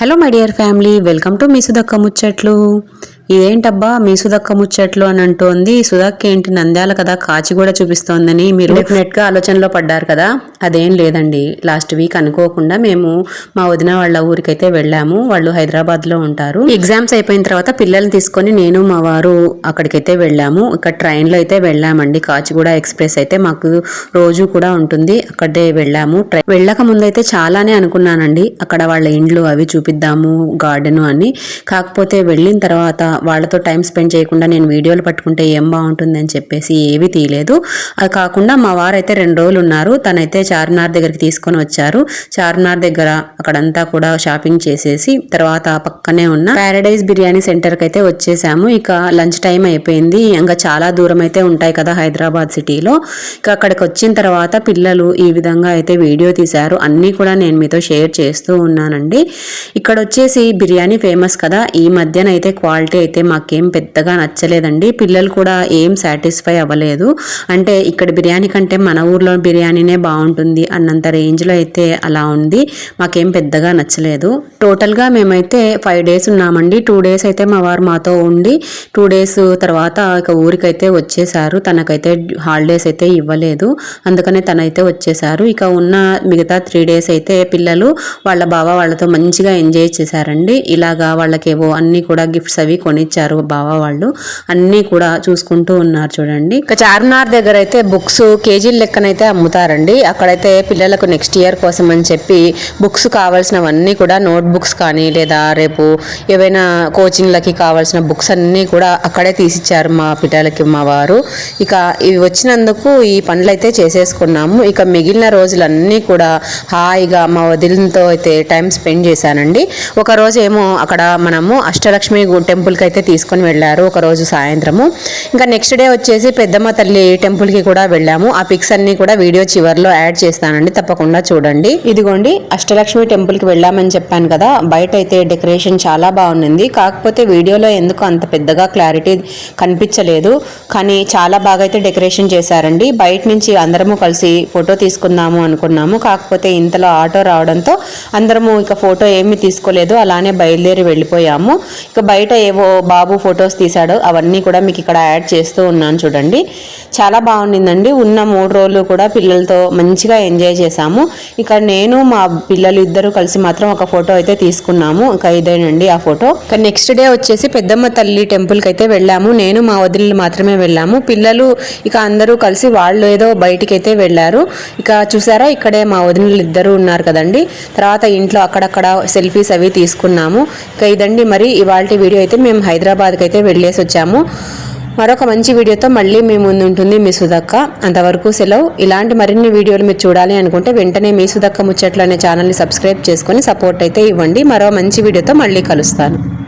Hello my dear family welcome to మీ సుధక్క ముచ్చట్లు ఇదేంటబ్బా? మీ సుధక్క ముచ్చట్లు అని అంటోంది. సుధక్క ఏంటి నంద్యాల కదా? కాచి కూడా చూపిస్తోందని మీరు డెఫినెట్గా ఆలోచనలో పడ్డారు కదా? అదేం లేదండి. లాస్ట్ వీక్ అనుకోకుండా మేము మా వదిన వాళ్ళ ఊరికైతే వెళ్ళాము. వాళ్ళు హైదరాబాద్లో ఉంటారు. ఎగ్జామ్స్ అయిపోయిన తర్వాత పిల్లల్ని తీసుకొని నేను మా వారు అక్కడికైతే వెళ్ళాము. ఇక్కడ ట్రైన్లో అయితే వెళ్ళామండి. కాచిగూడ ఎక్స్ప్రెస్ అయితే మాకు రోజు కూడా ఉంటుంది. అక్కడే వెళ్ళాము. ట్రై- వెళ్ళక ముందైతే చాలానే అనుకున్నానండి. అక్కడ వాళ్ళ ఇండ్లు అవి చూపిద్దాము గార్డెన్ అని. కాకపోతే వెళ్ళిన తర్వాత వాళ్ళతో టైం స్పెండ్ చేయకుండా నేను వీడియోలు పట్టుకుంటే ఏం బాగుంటుంది అని చెప్పేసి ఏవి తీయలేదు. అది కాకుండా మా వారైతే రెండు రోజులు ఉన్నారు తనైతే చార్మినార్ దగ్గరికి తీసుకొని వచ్చారు. చార్మినార్ దగ్గర అక్కడంతా కూడా షాపింగ్ చేసేసి తర్వాత పక్కనే ఉన్న ప్యారడైజ్ బిర్యానీ సెంటర్కి అయితే వచ్చేసాము. ఇక లంచ్ టైం అయిపోయింది. ఇంకా చాలా దూరం అయితే ఉంటాయి కదా హైదరాబాద్ సిటీలో. ఇక అక్కడికి వచ్చిన తర్వాత పిల్లలు ఈ విధంగా అయితే వీడియో తీశారు. అన్నీ కూడా నేను మీతో షేర్ చేస్తూ ఉన్నానండి. ఇక్కడ వచ్చేసి బిర్యానీ ఫేమస్ కదా. ఈ మధ్యన అయితే క్వాలిటీ అయితే మాకేం పెద్దగా నచ్చలేదండి. పిల్లలు కూడా ఏం సాటిస్ఫై అవ్వలేదు. అంటే ఇక్కడ బిర్యానీ కంటే మన ఊర్లో బిర్యానీనే బాగుంటుంది అన్నంత రేంజ్లో అయితే అలా ఉంది. మాకేం పెద్దగా నచ్చలేదు. టోటల్గా మేమైతే ఫైవ్ డేస్ ఉన్నామండి. టూ డేస్ అయితే మా వారు మాతో ఉండి టూ డేస్ తర్వాత ఇక ఊరికైతే వచ్చేసారు. తనకైతే హాలిడేస్ అయితే ఇవ్వలేదు. అందుకనే తనైతే వచ్చేసారు. ఇక ఉన్న మిగతా త్రీ డేస్ అయితే పిల్లలు వాళ్ళ బావ వాళ్ళతో మంచిగా ఎంజాయ్ చేశారండి. ఇలాగా వాళ్ళకేవో అన్ని కూడా గిఫ్ట్స్ అవి కొనిచ్చారు బావ వాళ్ళు. అన్నీ కూడా చూసుకుంటూ ఉన్నారు చూడండి. ఇక చార్మినార్ దగ్గర అయితే బుక్స్ కేజీల లెక్కనైతే అమ్ముతారండి. అక్కడైతే పిల్లలకు నెక్స్ట్ ఇయర్ కోసం అని చెప్పి బుక్స్ కావాల్సినవన్నీ కూడా నోట్ బుక్స్ కానీ లేదా రేపు ఏవైనా కోచింగ్లకి కావాల్సిన బుక్స్ అన్నీ కూడా అక్కడే తీసిచ్చారు మా పిల్లలకి మా వారు. ఇక ఇవి వచ్చినందుకు ఈ పనులు అయితే చేసేసుకున్నాము. ఇక మిగిలిన రోజులన్నీ కూడా హాయిగా మా వదిలితో అయితే టైం స్పెండ్ చేశానండి. ఒక రోజు ఏమో అక్కడ మనము అష్టలక్ష్మి టెంపుల్ టెంపుల్కి అయితే తీసుకొని వెళ్ళారు ఒకరోజు సాయంత్రము. ఇంకా నెక్స్ట్ డే వచ్చేసి పెద్దమ్మ తల్లి టెంపుల్కి కూడా వెళ్ళాము. ఆ పిక్స్ అన్ని కూడా వీడియో చివరిలో యాడ్ చేస్తానండి తప్పకుండా చూడండి. ఇదిగోండి అష్టలక్ష్మి టెంపుల్కి వెళ్ళామని చెప్పాను కదా బయట అయితే డెకరేషన్ చాలా బాగుంది కాకపోతే వీడియోలో ఎందుకు అంత పెద్దగా క్లారిటీ కనిపించలేదు కానీ చాలా బాగా అయితే డెకరేషన్ చేశారండి. బయట నుంచి అందరము కలిసి ఫోటో తీసుకుందాము అనుకున్నాము. కాకపోతే ఇంతలో ఆటో రావడంతో అందరము ఇక ఫోటో ఏమీ తీసుకోలేదు అలానే బయలుదేరి వెళ్ళిపోయాము. ఇక బయట ఏవో బాబు ఫొటోస్ తీశాడు. అవన్నీ కూడా మీకు ఇక్కడ యాడ్ చేస్తూ ఉన్నాను చూడండి. చాలా బాగుండిందండి. ఉన్న మూడు రోజులు కూడా పిల్లలతో మంచిగా ఎంజాయ్ చేశాము. ఇక్కడ నేను మా పిల్లలు ఇద్దరు కలిసి మాత్రం ఒక ఫోటో అయితే తీసుకున్నాము. ఇక ఇదేనండి ఆ ఫోటో. ఇక నెక్స్ట్ డే వచ్చేసి పెద్దమ్మ తల్లి టెంపుల్కి అయితే వెళ్ళాము. నేను మా వదిలి మాత్రమే వెళ్ళాము. పిల్లలు ఇక అందరూ కలిసి వాళ్ళు ఏదో బయటికి అయితే వెళ్ళారు. ఇక చూసారా ఇక్కడే మా వదినలు ఇద్దరు ఉన్నారు కదండి. తర్వాత ఇంట్లో అక్కడక్కడ సెల్ఫీస్ అవి తీసుకున్నాము. ఇక ఇదండి మరి ఇవాళ వీడియో అయితే మేము హైదరాబాద్కి అయితే వెళ్ళేసి వచ్చాము మరొక మంచి వీడియోతో మళ్ళీ మీ ముందు ఉంటుంది మీ సుధక్క. అంతవరకు సెలవు. ఇలాంటి మరిన్ని వీడియోలు మీరు చూడాలి అనుకుంటే వెంటనే మీ సుధక్క ముచ్చట్లు అనే ఛానల్ని సబ్స్క్రైబ్ చేసుకొని సపోర్ట్ అయితే ఇవ్వండి. మరో మంచి వీడియోతో మళ్ళీ కలుస్తాను.